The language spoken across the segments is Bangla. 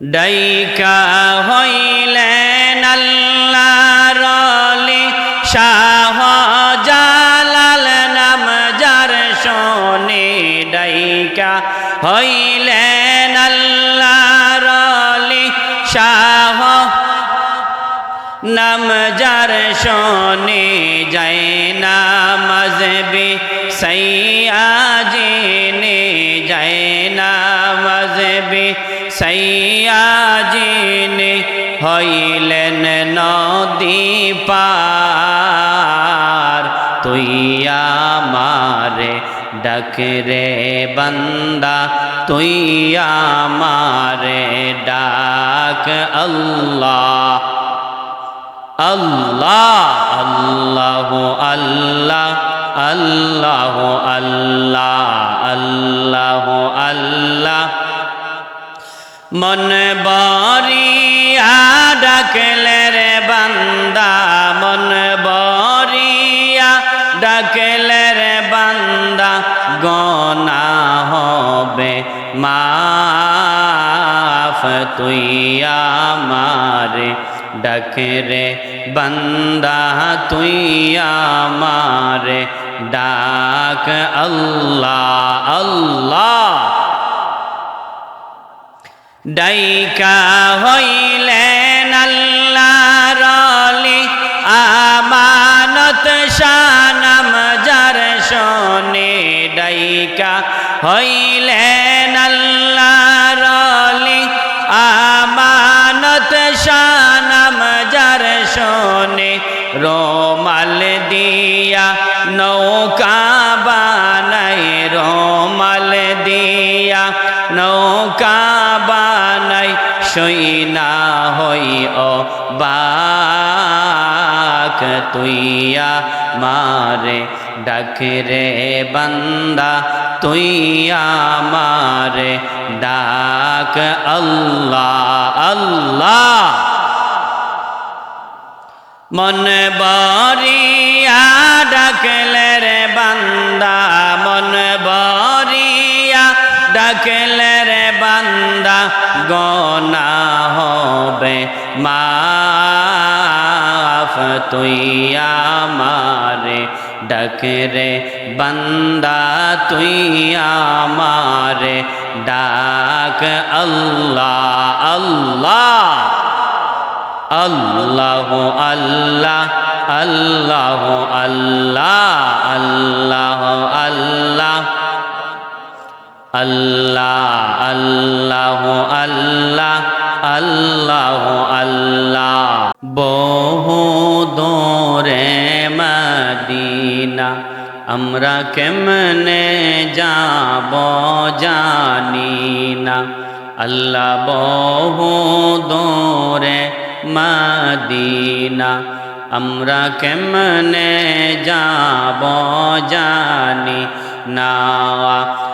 ডাইকা হইলেন আল্লাহর অলি, শাহ জালাল নাম যার শোনে ডাইকা হইলেন আল্লাহর অলি, শাহ নাম যার শোনে যায় না মজবে সৈয়াজিনে হইলেন নদী পার। তুই আমারে ডাক রে বন্দা, তুই আমারে ডাক আল্লাহ। আল্লাহ আল্লাহ আল্লাহ আল্লাহ আল্লাহ আল্লাহ আল্লাহ। মন বরিয়া ডাকলে রে বান্দা, মন বরিয়া ডাকলে রে বান্দা, গনা হবে মাফ, তুই আমারে ডাকে রে বন্দা, তুই আমারে ডাক, আল্লাহ আল্লাহ। ডাইকা হইলেন আল্লাহর অলি আমানত শানাম যার শোনে ডাইকা হইলেন বানাই সইনা হই ও বাক তুইয়া মারে ডাক রে বন্দা, তুইয়া মারে ডাক আল্লাহ আল্লাহ। মন বরিয়া ডাকলে রে বান্দা, মন বরিয়া ডাকলে গনা হবে, মাফ তুই আমারে ডাক রে বান্দা তুই আমারে, ডাক আল্লাহ আল্লাহ আল্লাহ আল্লাহ আল্লাহ আল্লাহ। আল্লাহ আল্লাহ আল্লাহ আল্লাহ আল্লাহ। বহু দোরে মদিনা, আমরা কেমনে যাব জানি না। আল্লাহ বহু দোরে মদিনা, আমরা কেমনে যাব জানি না।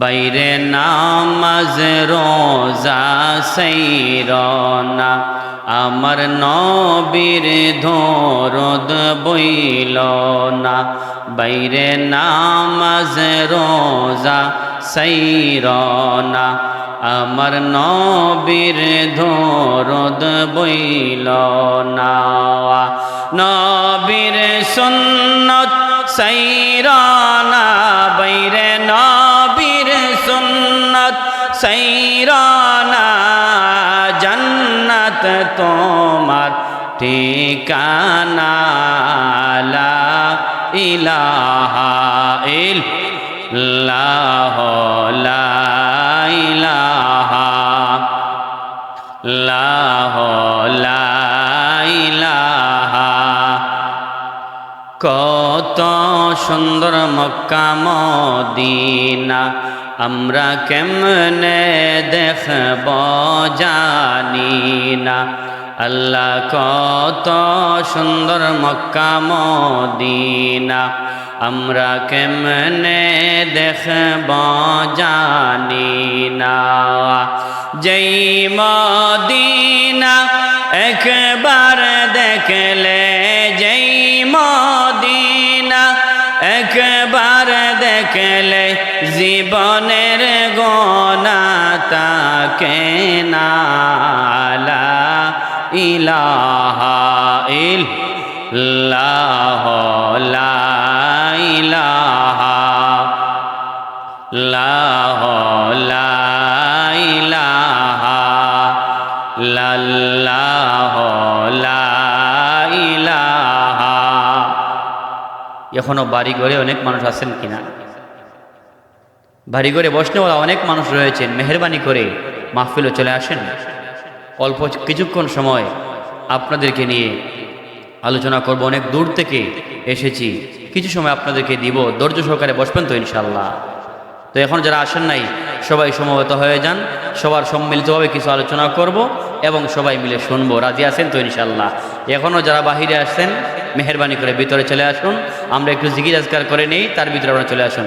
বাইরে নামাজ, রোজা সেইরনা আমার নবীর ধরদ বইল না। বাইরে নামাজ, রোজা সেইরনা আমার নবীর ধরদ বইল না। নবীর সুন্নত, সৈরানা। সৈরানা জন্নত তোমার ঠিকানা। ইলাহা ইল্লাহ ইলাহা। কত সুন্দর মক্কা মদিনা। আমরা কেমনে দেখব জানি না। আল্লাহ কত সুন্দর মক্কা মদিনা। আমরা কেমনে দেখব জানি না। যেই মদিনা একবার দেখলে দেখলে জীবনের গোনা তাকে ইলাহা ইলাহা, লাহ, লা এখনও বাড়ি ঘরে অনেক মানুষ আছেন কিনা? বাড়ি ঘরে বসনেওয়ালা অনেক মানুষ রয়েছেন মেহরবানি করে মাহফিলও চলে আসেন। অল্প কিছুক্ষণ সময় আপনাদেরকে নিয়ে আলোচনা করব। অনেক দূর থেকে এসেছি। কিছু সময় আপনাদেরকে দিব। ধৈর্য সহকারে বসবেন তো ইনশাল্লাহ তো এখন যারা আসেন নাই, সবাই সমবেত হয়ে যান। সবার সম্মিলিতভাবে কিছু আলোচনা করব এবং সবাই মিলে শুনব। রাজি আছেন তো ইনশাল্লাহ এখনও যারা বাহিরে আসছেন মেহরবানি করে ভিতরে চলে আসুন। আমরা একটু জিগির করে নেই, তার ভিতরে আপনারা চলে আসুন।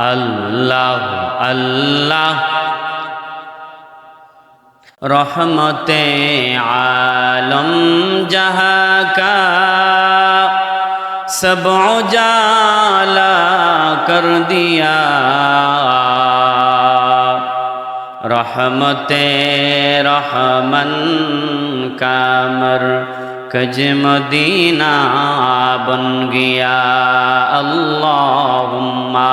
আল্লাহ আল্লাহ। রহমতে আলম যাহা কা, সব জালা কর দিয়া। রহমতে রহমন কামর, কজ মদিনা বন গিয়া। আল্লাহুম্মা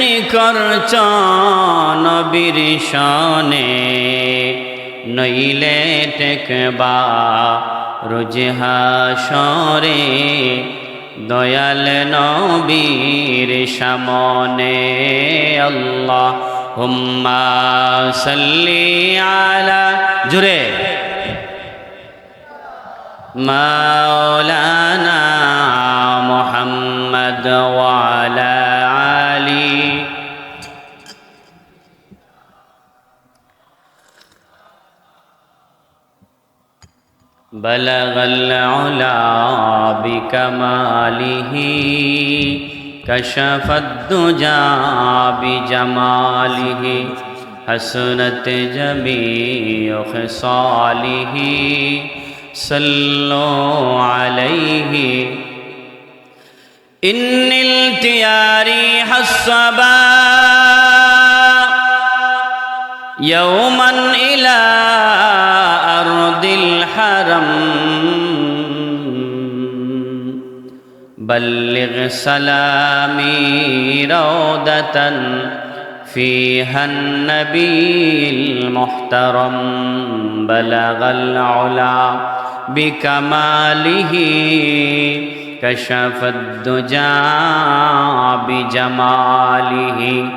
প্রেমনি করছ নবীর সনে নইলে টেকবা রোজহাসরে দয়াল নবীর সামনে আল্লাহ হুম্মা সাল্লি আলা জুরে মাওলানা العلا بكماله كشف الدجى بجماله حسنت جميع خصاله صلوا عليه إن التياري حصبا يوما إلى سلامي روضة فيها النبي المحترم بلغ العلا بكماله كشف الدجى بجماله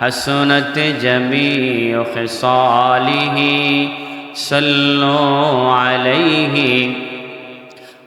حسنت جميع خصاله صلوا عليه